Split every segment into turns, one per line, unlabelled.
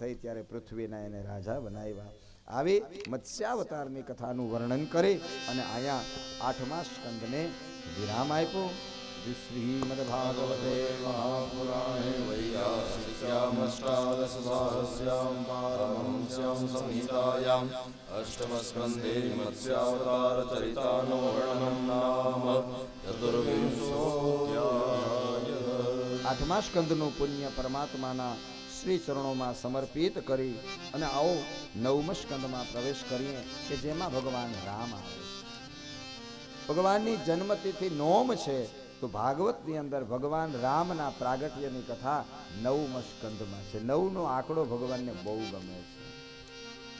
થઈ ત્યારે પૃથ્વીના એને રાજા બનાવ્યા. આવી મત્સ્યાવતારની કથાનું વર્ણન કરી અને અહીંયા આઠમા સ્કંદને વિરામ આપ્યો. શ્રીમદ્ભાગવતે મહાપુરાણે
વૈયાસિક્યામષ્ટાદશસહસ્યામ પારમહંસ્યામ સંહિતાયામ અષ્ટમસ્કંદે મત્સ્યાવતાર ચરિતાનો વર્ણનમ નામ ચતુર્વિંશોધ્યાય
આઠમા પરમાત્માના શ્રી ચરણોમાં સમર્પિત કરી અને આવો નવમ સ્કંદમાં પ્રવેશ કરીએ કે જેમાં ભગવાન રામ આવે. ભગવાનની જન્મતિથિ નોમ છે, તો ભાગવતની અંદર ભગવાન રામના પ્રાગટ્યની કથા નવમ સ્કંદમાં છે. નવનો આંકડો ભગવાનને બહુ ગમે છે.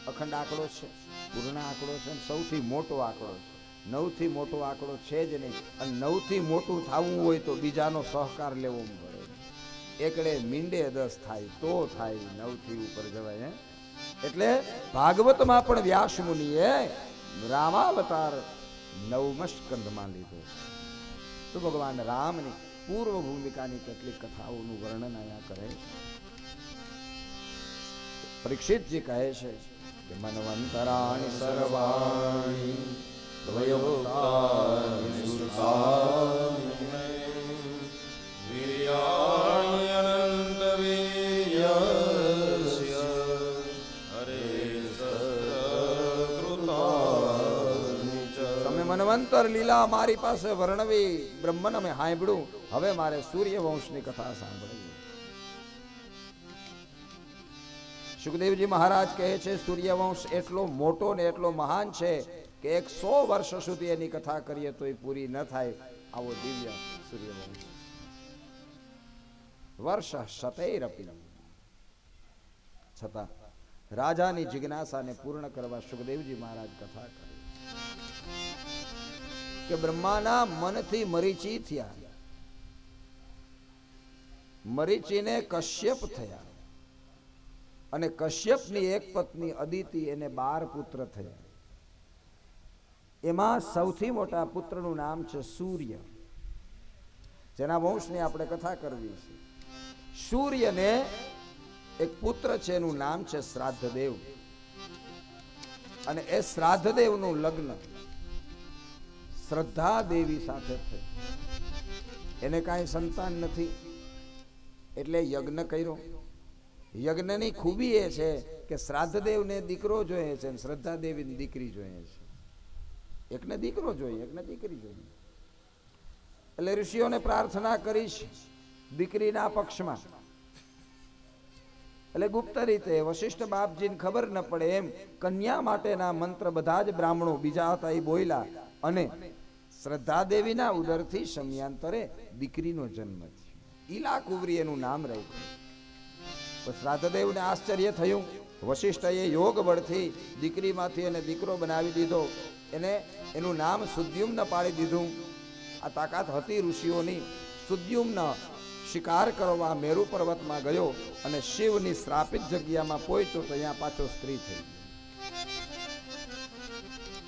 અખંડ આંકડો છે, પૂર્ણ આંકડો છે અને સૌથી મોટો આંકડો છે. નવથી મોટો આંકડો છે જ નહીં, અને નવથી મોટું થવું હોય તો બીજાનો સહકાર લેવો પડે. એકડે મીંડે દસ થાય, તો થાય, નવથી ઉપર જવાય એટલે ભાગવતમાં પણ વ્યાસ મુનિએ રામાવતાર નવમ સ્કંદમાં લીધો. તો ભગવાન રામની પૂર્વ ભૂમિકાની કેટલીક કથાઓનું વર્ણન અહીંયા કરે. પરીક્ષિતજી કહે છે કે મનવંતરાણી સર્વાણી મનવંતર લીલા મારી પાસે વર્ણવી બ્રહ્મન અમે સાંભળ્યું હવે મારે સૂર્યવંશની કથા સાંભળવી. સુખદેવજી મહારાજ કહે છે, સૂર્યવંશ એટલો મોટો ને એટલો મહાન છે કે એક વર્ષ સુધી એની કથા કરીએ તો એ પૂરી ન થાય. આવો દિવ્ય સૂર્યવંશ. વર્ષ સતૈર છતાં રાજાની જિજ્ઞાસાને પૂર્ણ કરવા સુખદેવજી મહારાજ કથા કરે. કે બ્રહ્માના મનથી મરીચી થયા. મરીચીને કશ્યપ થયા. અને કશ્યપની એક પત્ની અદિતિ એને બાર પુત્ર થયા. એમાં સૌથી મોટા પુત્રનું નામ છે સૂર્ય. જેના વંશની આપણે કથા કરવી છે. સૂર્યને એક પુત્ર છે, એનું નામ છે શ્રાદ્ધદેવ. અને એ શ્રાદ્ધદેવનું લગ્ન શ્રદ્ધા દેવી સાથે થઈ એને કાંઈ સંતાન નથી. એટલે યજ્ઞ કર્યો. યજ્ઞની ખૂબી એ છે કે શ્રાદ્ધદેવને દીકરો જોઈએ છે અને શ્રદ્ધા દેવીને દીકરી જોઈએ છે. એકને દીકરો જોઈએ, એકને દીકરી જોઈએ. એટલે ઋષિઓને પ્રાર્થના કરીશ દીકરીના પક્ષમાં. એટલે ગુપ્ત રીતે વશિષ્ઠ બાપજીને ખબર ન પડે એમ કન્યા માટેના મંત્ર બધા જ બ્રાહ્મણો બીજા હતા એ બોયલા અને શ્રદ્ધા દેવીના ઉદરથી સમયાંતરે દીકરીનો જન્મ થયો. ઈલા કુવરી એનું નામ રાખ્યું તો શ્રાદ્ધદેવને આશ્ચર્ય થયું. વશિષ્ઠએ યોગ બળથી દીકરીમાંથી એને દીકરો બનાવી દીધો. એને એનું નામ સુદ્યુમ્ન પાડી દીધું. આ તાકાત હતી ઋષિઓની. સુદ્યુમ્ન શિકાર કરવા મેરુ પર્વતમાં ગયો અને શિવની શ્રાપિત જગ્યામાં પહોંચ્યો તો અહીંયા પાછો સ્ત્રી થઈ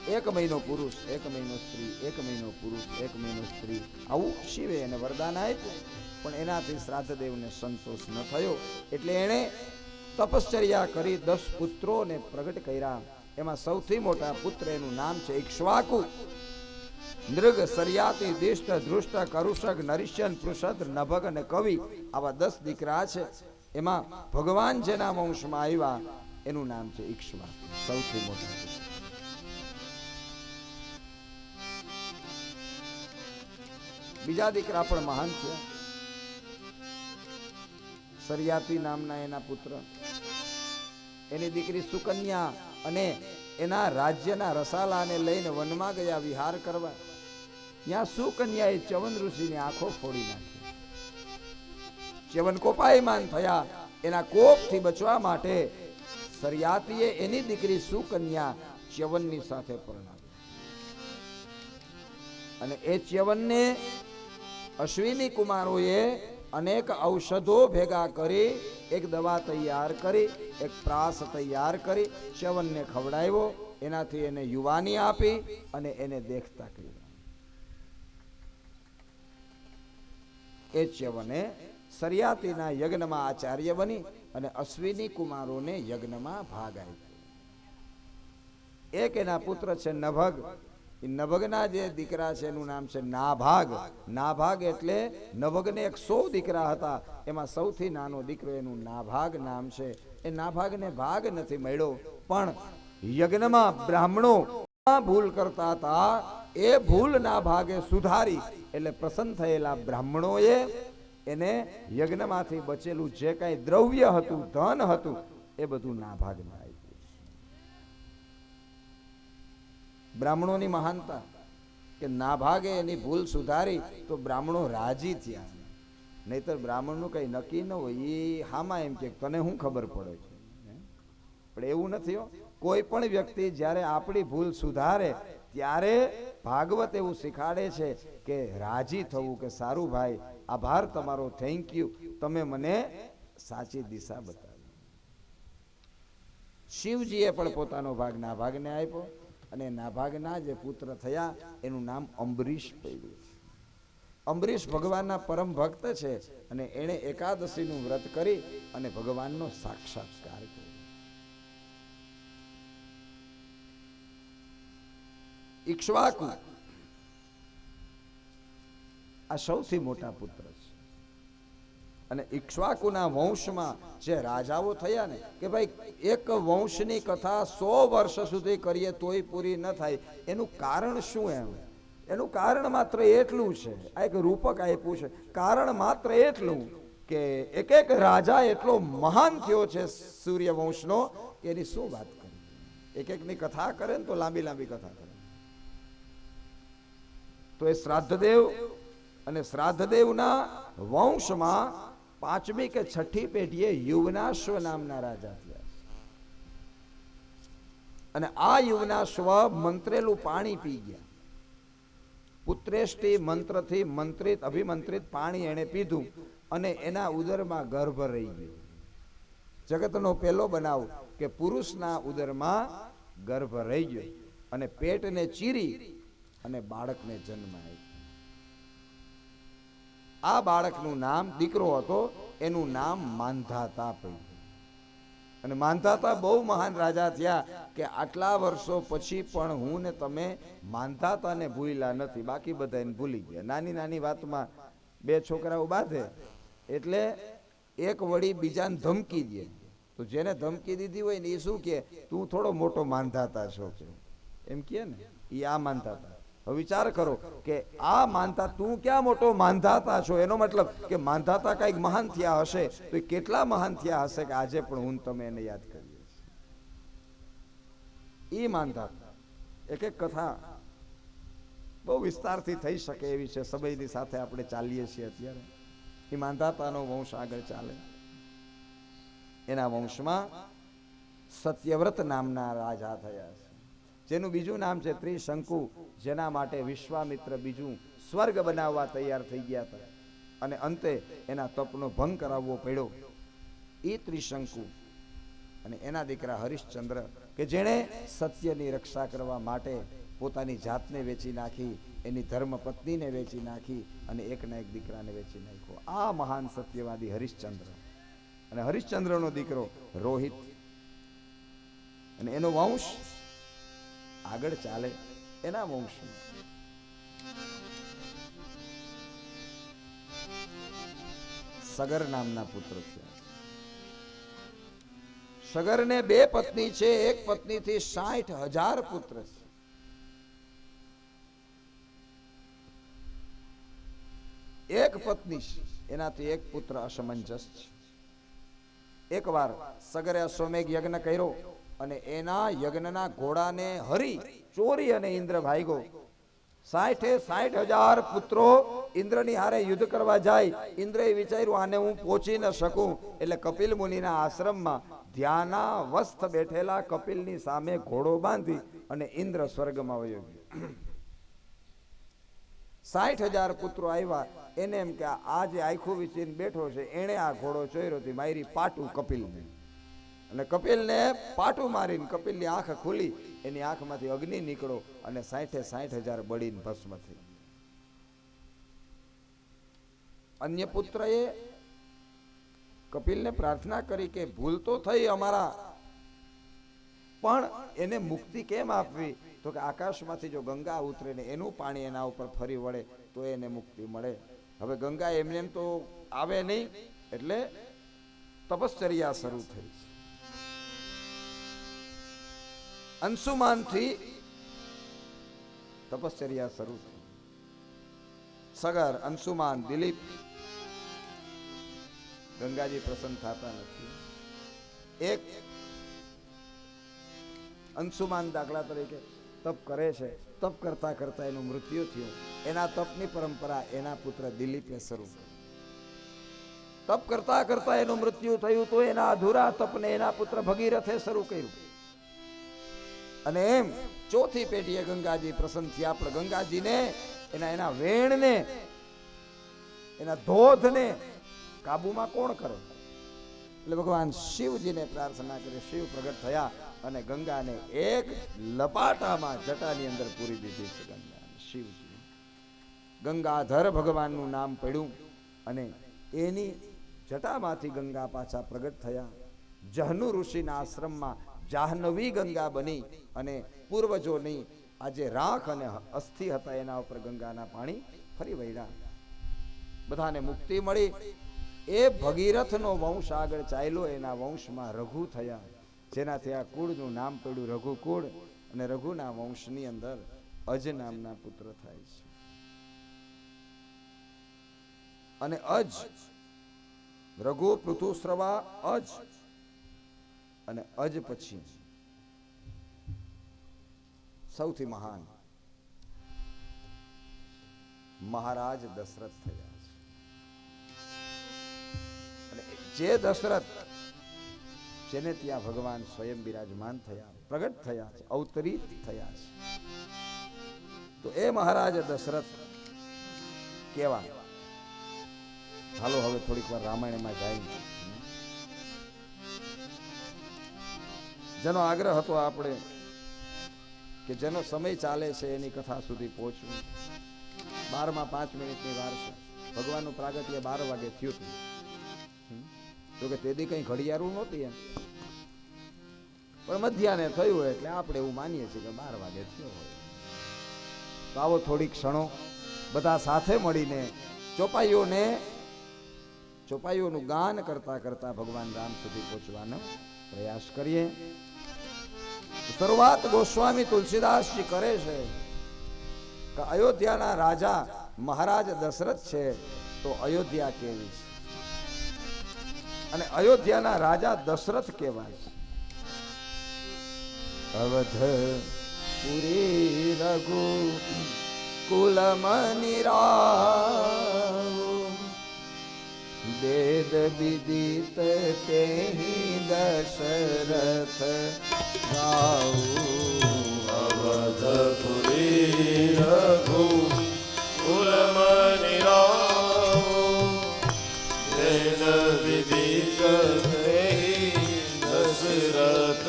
એક મહિનો પુરુષ, એક મહિનો સ્ત્રી, એક મહિનો પુરુષ, એક મહિનો સ્ત્રી. આવું શિવે એને વરદાન આપ્યું. પણ એનાથી શ્રાદ્ધદેવને સંતોષ ન થયો. એટલે એણે તપશ્ચર્યા કરી દસ પુત્રોને પ્રગટ કર્યા. એમાં સૌથી મોટા પુત્ર એનું નામ છે ઇક્ષ્વાકુ નૃગ, સરિયાતી, દિષ્ટ, ધૃષ્ટ, કરુષક નરિષ્યન પૃષદ, નભગ અને કવિ આવા દસ દીકરા છે. એમાં ભગવાન જેના વંશમાં આવ્યા, એનું નામ છે ઇક્ષ્વા સૌથી મોટા બીજા દીકરા પણ મહાન છે. સરિયાતી નામના એના પુત્ર. એની દીકરી સુકન્યા અને એના રાજ્યના રસાલાને લઈને વનમાં ગયા વિહાર કરવા. ત્યાં સુકન્યાએ ચવન ઋષિની આંખો ફોડી નાખી. ચવન કોપાયમાન થયા. એના કોપથી બચવા માટે સરિયાતીએ એની દીકરી સુકન્યા ચ્યવનની સાથે પરણાવી. અને એ ચ્યવનને અશ્વિની કુમારોએ અનેક ઔષધો ભેગા કરી, એક દવા તૈયાર કરી, એક પ્રાસ તૈયાર કરી શ્યવનને ખવડાવ્યો, એનાથી એને યુવાની આપી અને એને દેખતા કર્યા. એ ચ્યવને સરિયાતીના યજ્ઞમાં આચાર્ય બની અને અશ્વિની કુમારોને યજ્ઞમાં ભાગ આપ્યો. એક એના પુત્ર છે નભગ નભગના જે દીકરા છે, એનું નામ છે નાભાગ. નાભાગ એટલે નભગને એક સો દીકરા હતા. એમાં સૌથી નાનો દીકરો એનું નાભાગ નામ છે. એ નાભાગને ભાગ નથી મળ્યો, પણ યજ્ઞમાં બ્રાહ્મણો ભૂલ કરતા હતા. એ ભૂલ ના ભાગે સુધારી. એટલે પ્રસન્ન થયેલા બ્રાહ્મણોએ એને યજ્ઞમાંથી બચેલું જે કાંઈ દ્રવ્ય હતું, ધન હતું, એ બધું નાભાગને આપ્યું બ્રાહ્મણોની મહાનતા કે ના ભાગે એની ભૂલ સુધારી તો બ્રાહ્મણો રાજી થયા. નહીતર બ્રાહ્મણનું કંઈ નક્કી ન હોય એ હામાં એમ કે તને શું ખબર પડે છે? પણ એવું નથી કોઈ પણ વ્યક્તિ જ્યારે આપણી ભૂલ સુધારે, ત્યારે ભાગવત એવું શીખાડે છે કે રાજી થવું કે સારું ભાઈ, આભાર તમારો થેન્ક યુ તમે મને સાચી દિશા બતાવી. શિવજીએ પણ પોતાનો ભાગ ના ભાગને આપ્યો. અને નાભાગના જે પુત્ર થયા, એનું નામ અંબરીશ પડ્યું. અંબરીશ ભગવાનના પરમ ભક્ત છે અને એણે એકાદશીનું વ્રત કરી અને ભગવાનનો સાક્ષાત્કાર કર્યો. ઈક્ષ્વાકુ આ સૌથી મોટા પુત્ર છે. અને ઈક્ષ્વાકુના વંશમાં જે રાજાઓ થયા ને, કે ભાઈ એક વંશની કથા સો વર્ષ સુધી કરીએ તોય પૂરી ન થાય. એનું કારણ શું એમ? એનું કારણ માત્ર એટલું છે, આ એક રૂપક આપ્યું છે. કારણ માત્ર એટલું કે એક એક રાજા એટલો મહાન થયો છે સૂર્ય વંશનો કે એની શું વાત કરી? એક એકની કથા કરે ને તો લાંબી લાંબી કથા કરે. તો એ શ્રાદ્ધદેવ અને શ્રાદ્ધદેવના વંશમાં પાંચમી કે છઠ્ઠી પેઢીએ યુવનાશ્વ નામના રાજા થયા. અને આ યુવનાશ્વ મંત્રેલું પાણી પી ગયા. પુત્રેષ્ટિ મંત્રથી મંત્રિત, અભિમંત્રિત પાણી એણે પીધું અને એના ઉદરમાં ગર્ભ રહી ગયો. જગતનો પહેલો બનાવ કે પુરુષના ઉદરમાં ગર્ભ રહી ગયો અને પેટને ચીરી અને બાળકને જન્મ આપ્યો આ બાળકનું નામ દીકરો હતો, એનું નામ માંધાતા પડ્યું અને માંધાતા બહુ મહાન રાજા થયા કે આટલા વર્ષો પછી પણ હું ને તમે માંધાતાને ભૂલ્યા નથી. બાકી બધાને ભૂલી ગયા. નાની નાની વાતમાં બે છોકરાઓ બાંધે એટલે એક વળી બીજાને ધમકી દે. તો જેને ધમકી દીધી હોય ને એ શું કે, તું થોડો મોટો માંધાતા છો. એમ કે ને એ આ માંધાતા વિચાર કરો કે આ માનતા તું ક્યાં મોટો માંધાતા છો? એનો મતલબ કે માંધાતા કંઈક મહાન થયા હશે તો એ કેટલા મહાન થયા હશે કે આજે પણ હું તમે એને યાદ કરીએ એ માંધાતા એક એક કથા બહુ વિસ્તારથી થઈ શકે એવી છે. સમયની સાથે આપણે ચાલીએ છીએ અત્યારે. એ માંધાતાનો વંશ આગળ ચાલે. એના વંશમાં સત્યવ્રત નામના રાજા થયા છે. જેનું બીજું નામ છે ત્રિશંકુ, જેના માટે વિશ્વામિત્ર બીજું સ્વર્ગ બનાવવા તૈયાર થઈ ગયા હતા. અને અંતે એના તપનો ભંગ કરાવવો પડ્યો. એ ત્રિશંકુ અને એના દીકરા હરિશ્ચંદ્ર કે જેણે સત્યની રક્ષા કરવા માટે પોતાની જાતને વેચી નાખી, એની ધર્મ પત્નીને વેચી નાખી અને એકના એક દીકરાને વેચી નાખ્યો. આ મહાન સત્યવાદી હરિશ્ચંદ્ર. અને હરિશ્ચંદ્રનો દીકરો રોહિત. અને એનો વંશ આગળ ચાલે એના વંશમાં સગર નામના પુત્ર થયા. સગરને બે પત્ની છે, એક પત્નીથી સાઠ હજાર પુત્ર છે. એક પત્ની એનાથી એક પુત્ર અસમંજસ છે. એકવાર સગરે અશ્વમેઘ યજ્ઞ કર્યો અને એના યજ્ઞના ઘોડાને હરી, ચોરી અને ઇન્દ્ર ભાઈગો. સાઠે સાઠ હજાર પુત્રો ઇન્દ્રની હારે યુદ્ધ કરવા જાય. ઇન્દ્રએ વિચાર્યું, આને હું પહોંચી ન શકું. એટલે કપિલ મુનિના આશ્રમમાં ધ્યાનાવસ્થ બેઠેલા કપિલની સામે ઘોડો બાંધી અને ઇન્દ્ર સ્વર્ગમાં વયો ગયો. સાઠ હજાર પુત્રો આવ્યા. એને એમ કે, આ જે આખું વિચીને બેઠો છે. એણે આ ઘોડો ચોર્યો હતી મારી પાટું કપિલને. અને કપિલને પાટું મારીને કપિલની આંખ ખુલી, એની આંખમાંથી અગ્નિ નીકળો અને સાઠે સાઠ હજાર બળીને ભસ્મ થઈ અન્ય પુત્રએ કપિલને પ્રાર્થના કરી કે ભૂલ તો થઈ અમારા, પણ એને મુક્તિ કેમ આપવી? તો કે આકાશમાંથી જો ગંગા ઉતરે ને એનું પાણી એના ઉપર ફરી વળે, તો એને મુક્તિ મળે. હવે ગંગા એમને એમ તો આવે નહીં, એટલે તપશ્ચર્યા શરૂ થઈ છે. અંશુમાનથી તપશ્ચર્યા શરૂ થઈ. સગર, અંશુમાન, દિલીપ ગંગાજી પ્રસન્ન થતા નથી. એક અંશુમાન દાખલા તરીકે તપ કરે છે. તપ કરતા કરતા એનું મૃત્યુ થયું. એના તપની પરંપરા એના પુત્ર દિલીપે શરૂ કરી. તપ કરતા કરતા એનું મૃત્યુ થયું તો એના અધૂરા તપને એના પુત્ર ભગીરથે શરૂ કર્યું. અને એમ ચોથી પેઢીએ ગંગાજી પ્રસન્ન થયા. આપણે ગંગાજીને, એના એના વેણને, એના ધોધને કાબુમાં કોણ કરે? એટલે ભગવાન શિવજીને પ્રાર્થના કરી શિવ પ્રગટ થયા અને ગંગાને એક લપાટામાં જટાની અંદર પૂરી દીધી છે ગંગા. શિવજી. ગંગાધર ભગવાનનું નામ પડ્યું અને એની જટામાંથી ગંગા પાછા પ્રગટ થયા. જહનુ ઋષિના આશ્રમમાં જાહ્નવી ગંગા બની અને પૂર્વજોની આજે રાખ અને અસ્થિ હતા એના ઉપર ગંગાના પાણી ફરી વળ્યા. બધાને મુક્તિ મળી. એ ભગીરથનો વંશ આગળ ચાલ્યો, એના વંશમાં રઘુ થયા, જેનાથી આ કુળનું નામ પડ્યું રઘુકુળ અને રઘુના વંશની અંદર અજ નામના પુત્ર થાય છે. અને અજ, રઘુ પૃથુશ્રવા અજ અને અજ પછી સૌથી મહાન મહારાજ દશરથ થયા છે. જે દશરથ જેને ત્યાં ભગવાન સ્વયં બિરાજમાન થયા, પ્રગટ થયા છે, અવતરિત થયા છે, તો એ મહારાજ દશરથ કેવા? હાલો, હવે થોડીક વાર રામાયણમાં જાય જેનો આગ્રહ હતો આપણે કે જેનો સમય ચાલે છે એની કથા સુધી પહોંચવું. બારમાં પાંચ મિનિટની વાર છે. ભગવાનનું પ્રાગટ્ય બાર વાગે થયું હતું. જોકે તેથી કંઈ ઘડિયાળું નહોતી એમ. પણ મધ્યાને થયું એટલે આપણે એવું માનીએ છીએ કે બાર વાગે થયો હોય. તો આવો થોડીક ક્ષણો બધા સાથે મળીને ચોપાઈઓને ચોપાઈઓનું ગાન કરતા કરતા ભગવાન રામ સુધી પહોંચવાનો પ્રયાસ કરીએ. શરૂઆત ગોસ્વામી તુલસીદાસજી કરે છે કે અયોધ્યાના રાજા મહારાજ દશરથ છે તો અયોધ્યા કેવી છે? અને અયોધ્યાના રાજા દશરથ કેવાય છે? અવધ પુરી રઘુ વેદ વિદિત તેહી દશરથ
દશરથ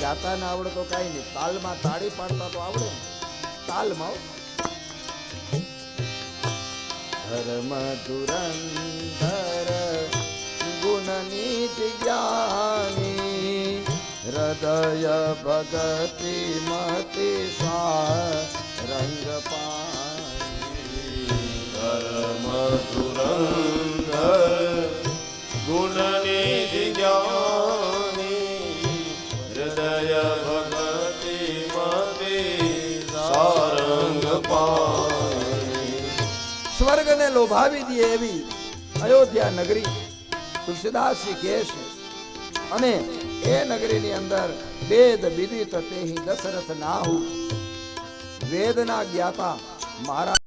ગાતા ના આવડે તો કાંઈ નહીં તાલમાં તાળી પાડતા તો આવડે તાલમાં. ધર્મ ધુરંધર ગુણની જ્ઞાની હૃદય ભગતિ મતિ રંગ પાણી
ધર્મ ધુરંધર ગુણનિધિ જ્ઞાની હૃદય ભગતિ મતિ સારંગ પાણી
સ્વર્ગને લોભાવી દે એવી અયોધ્યા નગરી તુલસીદાસજી કહે છે. અને એ નગરીની અંદર વેદ વિદિત તેહી દશરથ નાહુ. વેદના જ્ઞાતા મહારાજ